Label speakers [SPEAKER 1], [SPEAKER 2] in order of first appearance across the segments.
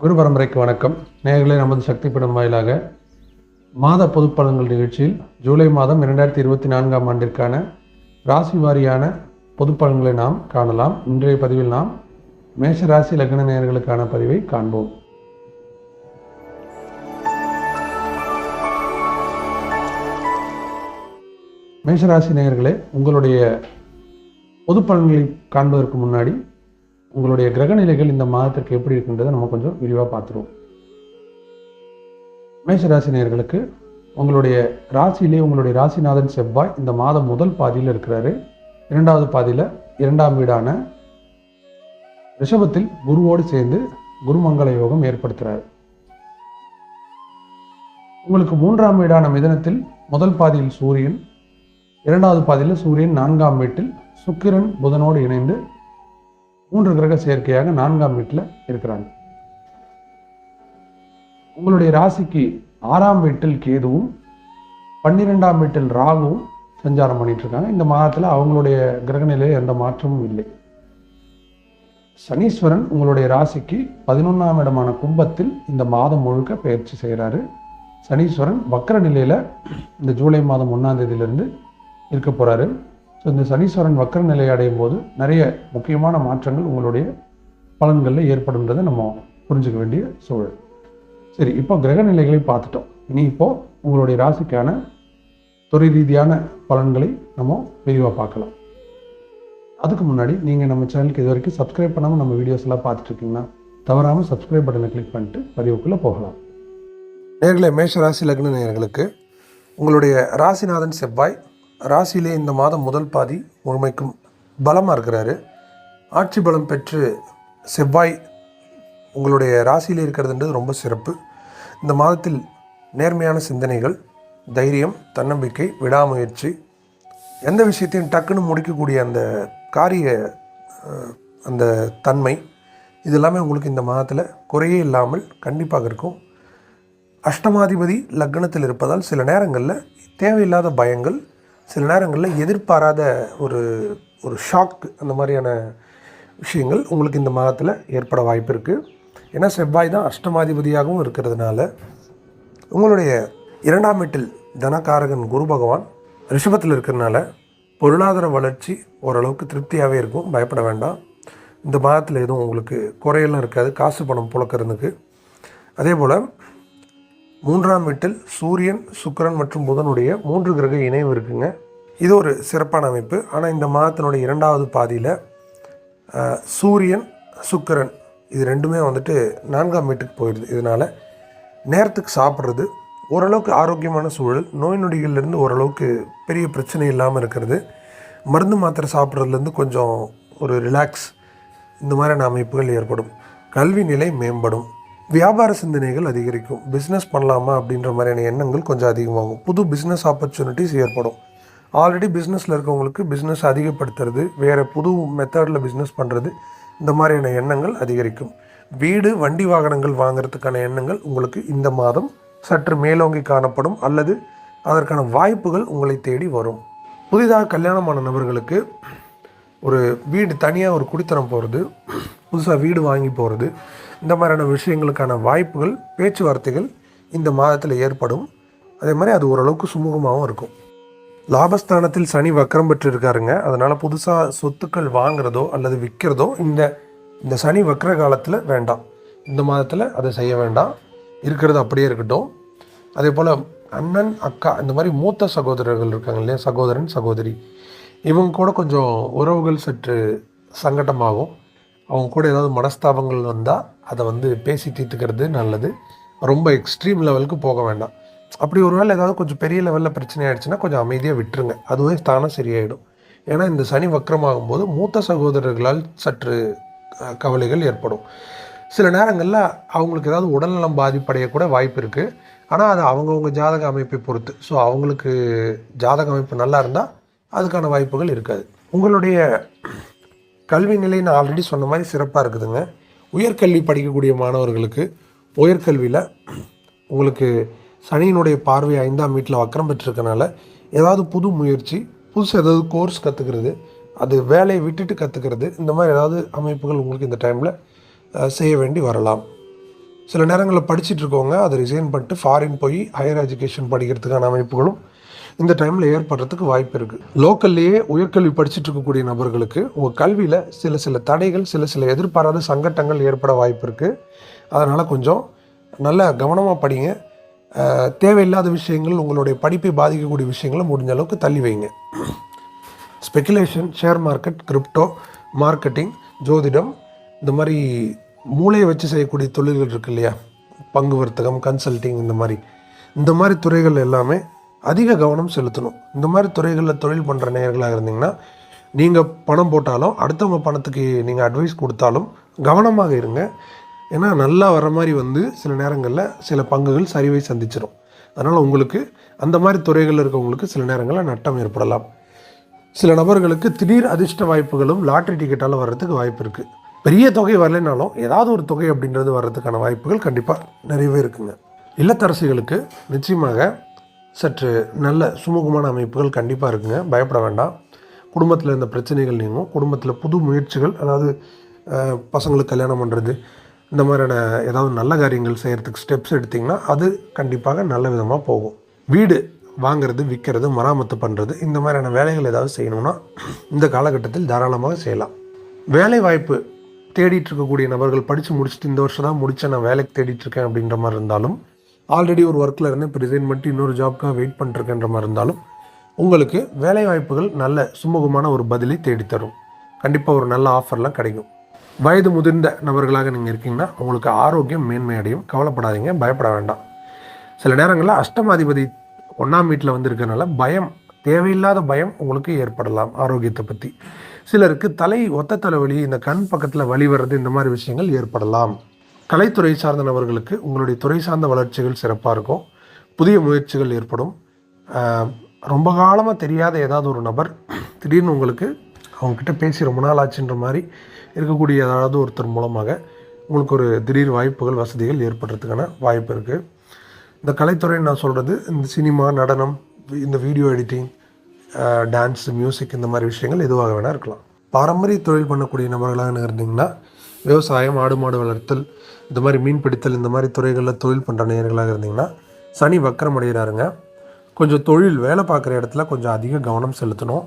[SPEAKER 1] குரு பரம்பரைக்கு வணக்கம். நேயர்களே நமது சக்தி படம் வாயிலாக மாத பொதுப்பலன்கள் நிகழ்ச்சியில் ஜூலை மாதம் இரண்டாயிரத்தி இருபத்தி நான்காம் ஆண்டிற்கான ராசி வாரியான பொதுப்பலன்களை நாம் காணலாம். இன்றைய பதிவில் நாம் மேஷ ராசி லக்ன நேர்களுக்கான பதிவை காண்போம். மேஷராசி நேயர்களே உங்களுடைய பொது பலன்களை காண்பதற்கு முன்னாடி உங்களுடைய கிரக நிலைகள் இந்த மாதத்திற்கு எப்படி இருக்குன்றதை நம்ம கொஞ்சம் விரிவாக பார்த்துருவோம். மேஷராசி நேயர்களுக்கு உங்களுடைய ராசியிலே உங்களுடைய ராசிநாதன் செவ்வாய் இந்த மாதம் முதல் பாதியில் இருக்கிறாரு. இரண்டாவது பாதியில் இரண்டாம் வீடான ரிஷபத்தில் குருவோடு சேர்ந்து குருமங்கள யோகம் ஏற்படுத்துகிறார் உங்களுக்கு மூன்றாம் வீடான மிதனத்தில் முதல் பாதியில் சூரியன் இரண்டாவது பாதியில் சூரியன் நான்காம் வீட்டில் சுக்கிரன் புதனோடு இணைந்து மூன்று கிரக சேர்க்கையாக நான்காம் வீட்டில் இருக்கிறாங்க. உங்களுடைய ராசிக்கு ஆறாம் வீட்டில் கேதுவும் பன்னிரெண்டாம் வீட்டில் ராகுவும் சஞ்சாரம் பண்ணிட்டு இருக்காங்க. இந்த மாதத்தில் அவங்களுடைய கிரக நிலையில் எந்த மாற்றமும் இல்லை. சனீஸ்வரன் உங்களுடைய ராசிக்கு பதினொன்றாம் இடமான கும்பத்தில் இந்த மாதம் முழுக்க பயிற்சி செய்கிறாரு சனீஸ்வரன் வக்கர நிலையில் இந்த ஜூலை மாதம் ஒன்றாம் தேதியிலிருந்து இருக்க போகிறாரு ஸோ இந்த சனீஸ்வரன் வக்கர நிலை அடையும் போது நிறைய முக்கியமான மாற்றங்கள் உங்களுடைய பலன்களில் ஏற்படும்ன்றதை நம்ம புரிஞ்சுக்க வேண்டிய சூழல். சரி இப்போ கிரக நிலைகளை பார்த்துட்டோம். இனி இப்போது உங்களுடைய ராசிக்கான துறை ரீதியான பலன்களை நம்ம விரிவாக பார்க்கலாம். அதுக்கு முன்னாடி நீங்கள் நம்ம சேனலுக்கு இது வரைக்கும் சப்ஸ்கிரைப் பண்ணாமல் நம்ம வீடியோஸ் எல்லாம் பார்த்துட்ருக்கீங்கன்னா தவறாமல் சப்ஸ்கிரைப் பட்டனை கிளிக் பண்ணிட்டு பதிவுக்குள்ளே போகலாம். நேர்களை மேஷ ராசி லக்ன நேர்களுக்கு உங்களுடைய ராசிநாதன் செவ்வாய் ராசியிலே இந்த மாதம் முதல் பாதி முழுமைக்கும் பலமாக இருக்கிறாரு. ஆட்சி பலம் பெற்று செவ்வாய் உங்களுடைய ராசியிலே இருக்கிறதுன்றது ரொம்ப சிறப்பு. இந்த மாதத்தில் நேர்மையான சிந்தனைகள் தைரியம் தன்னம்பிக்கை விடாமுயற்சி எந்த விஷயத்தையும் டக்குன்னு முடிக்கக்கூடிய அந்த காரிய அந்த தன்மை இது எல்லாமே உங்களுக்கு இந்த மாதத்தில் குறையே இல்லாமல் கண்டிப்பாக இருக்கும். அஷ்டமாதிபதி லக்னத்தில் இருப்பதால் சில நேரங்களில் தேவையில்லாத பயங்கள் சில நேரங்களில் எதிர்பாராத ஒரு ஒரு ஷாக் அந்த மாதிரியான விஷயங்கள் உங்களுக்கு இந்த மாதத்தில் ஏற்பட வாய்ப்பு இருக்குது ஏன்னா செவ்வாய் தான் அஷ்டமாதிபதியாகவும் இருக்கிறதுனால உங்களுடைய இரண்டாம் வீட்டில் தனகாரகன் குரு பகவான் ரிஷபத்தில் இருக்கிறதுனால பொருளாதார வளர்ச்சி ஓரளவுக்கு திருப்தியாகவே இருக்கும். பயப்பட வேண்டாம். இந்த மாதத்தில் எதுவும் உங்களுக்கு குறையெல்லாம் இருக்காது. காசு பணம் புழக்கிறதுக்கு. அதே போல் மூன்றாம் வீட்டில் சூரியன் சுக்கிரன் மற்றும் புதனுடைய மூன்று கிரக இணைவு இருக்குங்க. இது ஒரு சிறப்பான அமைப்பு. ஆனால் இந்த மாதத்தினுடைய இரண்டாவது பாதியில் சூரியன் சுக்கிரன் இது ரெண்டுமே வந்துட்டு நான்காம் வீட்டுக்கு போயிடுது. இதனால் நேரத்துக்கு சாப்பிட்றது ஓரளவுக்கு ஆரோக்கியமான சூழல் நோய் நொடிகள்லேருந்து ஓரளவுக்கு பெரிய பிரச்சனை இல்லாமல் இருக்கிறது. மருந்து மாத்திரை சாப்பிட்றதுலேருந்து கொஞ்சம் ஒரு ரிலாக்ஸ் இந்த மாதிரியான அமைப்புகள் ஏற்படும். கல்வி நிலை மேம்படும். வியாபார சிந்தனைகள் அதிகரிக்கும். பிஸ்னஸ் பண்ணலாமா அப்படின்ற மாதிரியான எண்ணங்கள் கொஞ்சம் அதிகமாகும். புது பிஸ்னஸ் ஆப்பர்ச்சுனிட்டிஸ் ஏற்படும். ஆல்ரெடி பிஸ்னஸில் இருக்கவங்களுக்கு பிஸ்னஸ் அதிகப்படுத்துறது வேறு புது மெத்தடில் பிஸ்னஸ் பண்ணுறது இந்த மாதிரியான எண்ணங்கள் அதிகரிக்கும். வீடு வண்டி வாகனங்கள் வாங்குறதுக்கான எண்ணங்கள் உங்களுக்கு இந்த மாதம் சற்று மேலோங்கி காணப்படும் அல்லது அதற்கான வாய்ப்புகள் உங்களை தேடி வரும். புதிதாக கல்யாணமான நபர்களுக்கு ஒரு வீடு தனியாக ஒரு குடித்தனம் போகிறது புதுசாக வீடு வாங்கி போகிறது இந்த மாதிரியான விஷயங்களுக்கான வாய்ப்புகள் பேச்சுவார்த்தைகள் இந்த மாதத்தில் ஏற்படும். அதே மாதிரி அது ஓரளவுக்கு சுமூகமாகவும் இருக்கும். லாபஸ்தானத்தில் சனி வக்கரம் பெற்று இருக்காருங்க அதனால் புதுசாக சொத்துக்கள் வாங்குறதோ அல்லது விற்கிறதோ இந்த இந்த சனி வக்கர காலத்தில் வேண்டாம். இந்த மாதத்தில் அதை செய்ய வேண்டாம். இருக்கிறது அப்படியே இருக்கட்டும். அதே போல் அண்ணன் அக்கா இந்த மாதிரி மூத்த சகோதரர்கள் இருக்காங்க இல்லையா? சகோதரன் சகோதரி. இவங்க கூட கொஞ்சம் உறவுகள் சற்று சங்கடமாகும். அவங்க கூட ஏதாவது மனஸ்தாபங்கள் வந்தால் அதை வந்து பேசி தீர்த்துக்கிறது நல்லது. ரொம்ப எக்ஸ்ட்ரீம் லெவலுக்கு போக வேண்டாம். அப்படி ஒரு வேளை ஏதாவது கொஞ்சம் பெரிய லெவலில் பிரச்சனை ஆயிடுச்சுன்னா கொஞ்சம் அமைதியாக விட்டுருங்க. அதுவே தானே சரியாயிடும். ஏன்னா இந்த சனி வக்கரமாகும் போது மூத்த சகோதரர்களால் சற்று கவலைகள் ஏற்படும். சில நேரங்களில் அவங்களுக்கு ஏதாவது உடல்நலம் பாதிப்படையக்கூட வாய்ப்பு இருக்குது ஆனால் அது அவங்கவுங்க ஜாதக அமைப்பை பொறுத்து. ஸோ அவங்களுக்கு ஜாதக அமைப்பு நல்லா இருந்தால் அதுக்கான வாய்ப்புகள் இருக்காது. உங்களுடைய கல்வி நிலை நான் ஆல்ரெடி சொன்ன மாதிரி சிறப்பாக இருக்குதுங்க. உயர்கல்வி படிக்கக்கூடிய மாணவர்களுக்கு உயர்கல்வியில் உங்களுக்கு சனியினுடைய பார்வை ஐந்தாம் வீட்டில் வக்கரம் பெற்றிருக்கனால ஏதாவது புது முயற்சி புதுசு ஏதாவது கோர்ஸ் கற்றுக்கிறது அது வேலையை விட்டுட்டு கற்றுக்கிறது இந்த மாதிரி ஏதாவது அமைப்புகள் உங்களுக்கு இந்த டைமில் செய்ய வேண்டி வரலாம்.
[SPEAKER 2] சில நேரங்களில் படிச்சுட்டு இருக்கவங்க அதை ரிசைன் பண்ணிட்டு ஃபாரின் போய் ஹையர் எஜுகேஷன் படிக்கிறதுக்கான அமைப்புகளும் இந்த டைமில் ஏற்படுறதுக்கு வாய்ப்பு இருக்குது லோக்கல்லையே உயர்கல்வி படிச்சுட்டு இருக்கக்கூடிய நபர்களுக்கு உங்கள் கல்வியில் சில சில தடைகள் சில சில எதிர்பாராத சங்கட்டங்கள் ஏற்பட வாய்ப்பு இருக்குது அதனால் கொஞ்சம் நல்லா கவனமாக படிங்க. தேவையில்லாத விஷயங்கள் உங்களுடைய படிப்பை பாதிக்கக்கூடிய விஷயங்களை முடிஞ்ச அளவுக்கு தள்ளி வைங்க. Speculation share market crypto marketing ஜோதிடம் இந்த மாதிரி மூளையை வச்சு செய்யக்கூடிய தொழில்கள் இருக்கு இல்லையா? பங்கு வர்த்தகம் கன்சல்டிங் இந்த மாதிரி. இந்த மாதிரி துறைகள் எல்லாமே அதிக கவனம் செலுத்தணும். இந்த மாதிரி துறைகளில் தொழில் பண்ணுற நேயர்களாக இருந்தீங்கன்னா நீங்கள் பணம் போட்டாலும் அடுத்தவங்க பணத்துக்கு நீங்கள் அட்வைஸ் கொடுத்தாலும் கவனமாக இருங்க. ஏன்னா நல்லா வர மாதிரி வந்து சில நேரங்களில் சில பங்குகள் சரிவை சந்திச்சிடும் அதனால் உங்களுக்கு அந்த மாதிரி துறைகளில் இருக்கவங்களுக்கு சில நேரங்களில் நட்டம் ஏற்படலாம். சில நபர்களுக்கு திடீர் அதிர்ஷ்ட வாய்ப்புகளும் லாட்ரி டிக்கெட்டால் வர்றதுக்கு வாய்ப்பு இருக்குது பெரிய தொகை வரலைனாலும் ஏதாவது ஒரு தொகை அப்படின்றது வர்றதுக்கான வாய்ப்புகள் கண்டிப்பாக நிறையவே இருக்குங்க. இல்லத்தரசிகளுக்கு நிச்சயமாக சற்று நல்ல சுமூகமான அமைப்புகள் கண்டிப்பாக இருக்குங்க. பயப்பட வேண்டாம். குடும்பத்தில் இருந்த பிரச்சனைகள் நீங்கும். குடும்பத்தில் புது முயற்சிகள் அதாவது பசங்களுக்கு கல்யாணம் பண்ணுறது இந்த மாதிரியான ஏதாவது நல்ல காரியங்கள் செய்கிறதுக்கு ஸ்டெப்ஸ் எடுத்திங்கன்னா அது கண்டிப்பாக நல்ல விதமாக போகும். வீடு வாங்குறது விற்கிறது மராமத்து பண்ணுறது இந்த மாதிரியான வேலைகள் ஏதாவது செய்யணும்னா இந்த காலகட்டத்தில் தாராளமாக செய்யலாம். வேலை வாய்ப்பு தேடிட்டு இருக்கக்கூடிய நபர்கள் படித்து முடிச்சுட்டு இந்த வருஷம் தான் முடிச்ச நான் வேலைக்கு தேடிட்டு இருக்கேன் அப்படின்ற மாதிரி இருந்தாலும் ஆல்ரெடி ஒரு ஒர்க்கில் இருந்து இப்போ ரிசைன் பண்ணிட்டு இன்னொரு ஜாப்க்காக வெயிட் பண்ணிருக்கேன்ற மாதிரி இருந்தாலும் உங்களுக்கு வேலை வாய்ப்புகள் நல்ல சுமூகமான ஒரு பதிலை தேடித்தரும். கண்டிப்பாக ஒரு நல்ல ஆஃபர்லாம் கிடைக்கும். வயது முதிர்ந்த நபர்களாக நீங்கள் இருக்கீங்கன்னா உங்களுக்கு ஆரோக்கியம் மேன்மையடையும் கவலைப்படாதீங்க பயப்பட வேண்டாம். சில நேரங்களில் அஷ்டமாதிபதி ஒன்றாம் வீட்டில் வந்திருக்கனால பயம் தேவையில்லாத பயம் உங்களுக்கு ஏற்படலாம் ஆரோக்கியத்தை பற்றி சிலருக்கு தலை ஒத்த தலைவலி இந்த கண் பக்கத்தில் வழி வர்றது இந்த மாதிரி விஷயங்கள் ஏற்படலாம். கலைத்துறை சார்ந்த நபர்களுக்கு உங்களுடைய துறை சார்ந்த வளர்ச்சிகள் சிறப்பாக இருக்கும். புதிய முயற்சிகள் ஏற்படும். ரொம்ப காலமாக தெரியாத ஏதாவது ஒரு நபர் திடீர்னு உங்களுக்கு அவங்கக்கிட்ட பேசி ரொம்ப நாள் ஆச்சுன்ற மாதிரி இருக்கக்கூடிய ஏதாவது ஒருத்தர் மூலமாக உங்களுக்கு ஒரு திடீர் வாய்ப்புகள் வசதிகள் ஏற்படுறதுக்கான வாய்ப்பு இருக்குது இந்த கலைத்துறை நான் சொல்கிறது இந்த சினிமா நடனம் இந்த வீடியோ எடிட்டிங் டான்ஸ் மியூசிக் இந்த மாதிரி விஷயங்கள் எதுவாக வேணால் இருக்கலாம். பாரம்பரிய தொழில் பண்ணக்கூடிய நபர்களாக இருந்தீங்கன்னா விவசாயம் ஆடு மாடு வளர்த்தல் இந்த மாதிரி மீன் பிடித்தல் இந்த மாதிரி துறைகளில் தொழில் பண்ணுற நேர்களாக இருந்தீங்கன்னா சனி வக்கரம் அடைகிறாருங்க கொஞ்சம் தொழில் வேலை பார்க்குற இடத்துல கொஞ்சம் அதிக கவனம் செலுத்தணும்.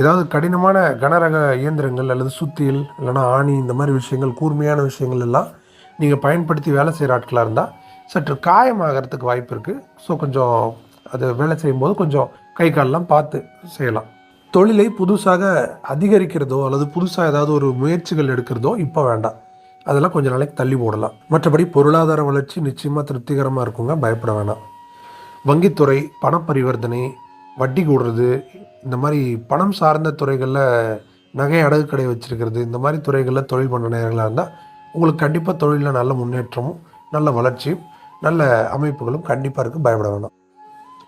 [SPEAKER 2] ஏதாவது கடினமான கனரக இயந்திரங்கள் அல்லது சுத்தியல் இல்லைன்னா ஆணி இந்த மாதிரி விஷயங்கள் கூர்மையான விஷயங்கள் எல்லாம் நீங்கள் பயன்படுத்தி வேலை செய்கிற ஆட்களாக இருந்தால் சற்று காயமாகிறதுக்கு வாய்ப்பு இருக்குது ஸோ கொஞ்சம் அது வேலை செய்யும்போது கொஞ்சம் கை காலெலாம் பார்த்து செய்யலாம். தொழிலை புதுசாக அதிகரிக்கிறதோ அல்லது புதுசாக ஏதாவது ஒரு முயற்சிகள் எடுக்கிறதோ இப்போ வேண்டாம். அதெல்லாம் கொஞ்சம் நாளைக்கு தள்ளி போடலாம். மற்றபடி பொருளாதார வளர்ச்சி நிச்சயமாக திருப்திகரமாக இருக்குங்க. பயப்பட வேணாம். வங்கித்துறை பண பரிவர்த்தனை வட்டி கூடுறது இந்த மாதிரி பணம் சார்ந்த துறைகளில் நகை அடகு கடை வச்சுருக்கிறது இந்த மாதிரி துறைகளில் தொழில் பண்ணுற நேரங்களாக இருந்தால் உங்களுக்கு கண்டிப்பாக தொழிலில் நல்ல முன்னேற்றமும் நல்ல வளர்ச்சியும் நல்ல அமைப்புகளும் கண்டிப்பாக இருக்குது பயப்பட வேண்டாம்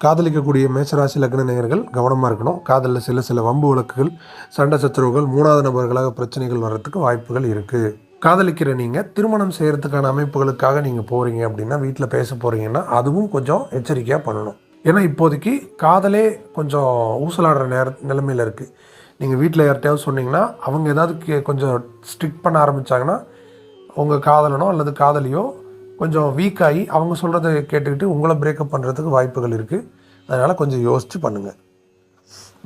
[SPEAKER 2] காதலிக்கக்கூடிய மேசராசி லக்ன நேயர்கள் கவனமாக இருக்கணும். காதலில் சில சில வம்பு வழக்குகள் சண்டை சத்துருவுகள் மூணாவது நபர்களாக பிரச்சனைகள் வர்றதுக்கு வாய்ப்புகள் இருக்குது காதலிக்கிற நீங்கள் திருமணம் செய்கிறதுக்கான அமைப்புகளுக்காக நீங்கள் போகிறீங்க அப்படின்னா வீட்டில் பேச போகிறீங்கன்னா அதுவும் கொஞ்சம் எச்சரிக்கையாக பண்ணணும். ஏன்னா இப்போதைக்கு காதலே கொஞ்சம் ஊசலாடுற நேர நிலைமையில் இருக்குது நீங்கள் வீட்டில் யார்கிட்டயாவது சொன்னீங்கன்னா அவங்க ஏதாவது கொஞ்சம் ஸ்ட்ரிக்ட் பண்ண ஆரம்பித்தாங்கன்னா உங்கள் காதலனோ அல்லது காதலியோ கொஞ்சம் வீக்காகி அவங்க சொல்கிறத கேட்டுக்கிட்டு உங்களை பிரேக்கப் பண்ணுறதுக்கு வாய்ப்புகள் இருக்குது அதனால் கொஞ்சம் யோசித்து பண்ணுங்கள்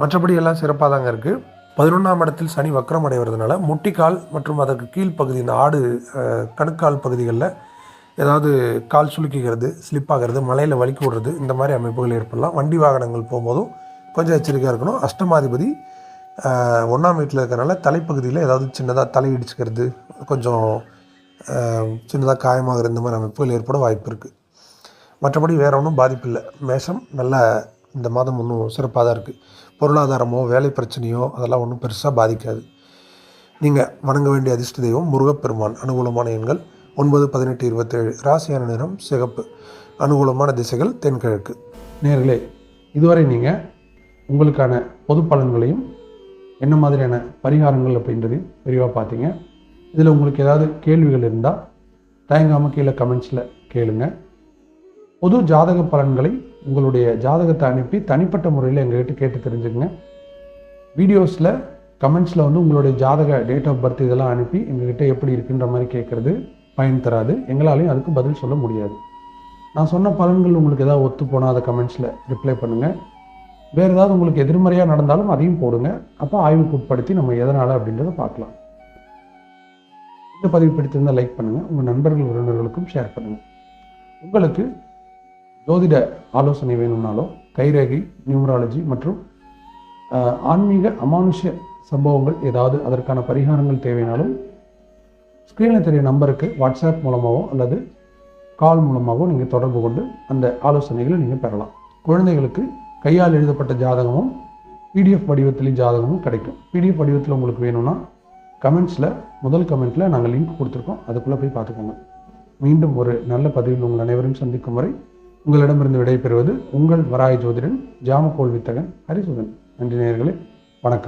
[SPEAKER 2] மற்றபடி எல்லாம் சிறப்பாக தாங்க இருக்குது பதினொன்றாம் இடத்தில் சனி வக்கரம் அடைவதுனால முட்டிக்கால் மற்றும் அதற்கு கீழ்ப்பகுதி இந்த ஆடு கணுக்கால் பகுதிகளில் ஏதாவது கால் சுலுக்கிக்கிறது ஸ்லிப் ஆகிறது மலையில் வலிக்கி விடுறது இந்த மாதிரி அமைப்புகள் ஏற்படலாம். வண்டி வாகனங்கள் போகும்போதும் கொஞ்சம் எச்சரிக்கையாக இருக்கணும். அஷ்டமாதிபதி ஒன்றாம் வீட்டில் இருக்கிறனால தலைப்பகுதியில் ஏதாவது சின்னதாக தலை இடிச்சுக்கிறது கொஞ்சம் சின்னதாக காயமாகிற இந்த மாதிரி அமைப்புகள் ஏற்பட வாய்ப்பு இருக்குது மற்றபடி வேற ஒன்றும் பாதிப்பு இல்லை மேஷம் நல்ல இந்த மாதம் ஒன்றும் சிறப்பாக தான் இருக்குது பொருளாதாரமோ வேலை பிரச்சனையோ அதெல்லாம் ஒன்றும் பெருசாக பாதிக்காது. நீங்கள் வணங்க வேண்டிய அதிர்ஷ்ட தெய்வம் முருகப்பெருமான். அனுகூலமான எண்கள் ஒன்பது பதினெட்டு இருபத்தேழு. ராசியான நிறம் சிகப்பு. அனுகூலமான திசைகள் தென்கிழக்கு.
[SPEAKER 1] நேர்களே இதுவரை நீங்கள் உங்களுக்கான பொது பலன்களையும் என்ன மாதிரியான பரிகாரங்கள் அப்படின்றதையும் விரிவாக பார்த்தீங்க. இதில் உங்களுக்கு ஏதாவது கேள்விகள் இருந்தால் தயங்காமல் கீழே கமெண்ட்ஸில் கேளுங்க. பொது ஜாதக பலன்களை உங்களுடைய ஜாதகத்தை அனுப்பி தனிப்பட்ட முறையில் எங்ககிட்ட கேட்டு தெரிஞ்சுக்கங்க. வீடியோஸில் கமெண்ட்ஸில் வந்து உங்களுடைய ஜாதக டேட் ஆஃப் பர்த் இதெல்லாம் அனுப்பி எங்ககிட்ட எப்படி இருக்குன்ற மாதிரி கேட்குறது பயன் தராது. எங்களாலையும் அதுக்கு பதில் சொல்ல முடியாது. நான் சொன்ன பலன்கள் உங்களுக்கு ஏதாவது ஒத்து போனால் அதை கமெண்ட்ஸில் ரிப்ளை பண்ணுங்கள் வேறு ஏதாவது உங்களுக்கு எதிர்மறையாக நடந்தாலும் அதையும் போடுங்க. அப்போ ஆய்வுக்கு உட்படுத்தி நம்ம எதனால் அப்படின்றத பார்க்கலாம். இந்த பதிவு பிடித்திருந்தால் லைக் பண்ணுங்கள் உங்கள் நண்பர்கள் உறவினர்களுக்கும் ஷேர் பண்ணுங்கள் உங்களுக்கு ஜோதிட ஆலோசனை வேணும்னாலோ கைரேகை நியூமராலஜி மற்றும் ஆன்மீக அமானுஷ சம்பவங்கள் ஏதாவது அதற்கான பரிகாரங்கள் தேவைனாலும் ஸ்க்ரீனில் தெரிய நம்பருக்கு வாட்ஸ்அப் மூலமாகவோ அல்லது கால் மூலமாகவோ நீங்கள் தொடர்பு கொண்டு அந்த ஆலோசனைகளை நீங்கள் பெறலாம். குழந்தைகளுக்கு கையால் எழுதப்பட்ட ஜாதகமும் பிடிஎஃப் வடிவத்திலையும் ஜாதகமும் கிடைக்கும். பிடிஎஃப் வடிவத்தில் உங்களுக்கு வேணும்னா கமெண்ட்ஸில் முதல் கமெண்ட்டில் நாங்கள் லிங்க் கொடுத்துருக்கோம். அதுக்குள்ளே போய் பார்த்துக்கோங்க. மீண்டும் ஒரு நல்ல பதிவில் உங்கள் அனைவரையும் சந்திக்கும் வரை உங்களிடமிருந்து விடைபெறுவது உங்கள் வராய் ஜோதிடன் ஜாமக்கோள் வித்தகன் ஹரிசுதன். நன்றி நேர்களே வணக்கம்.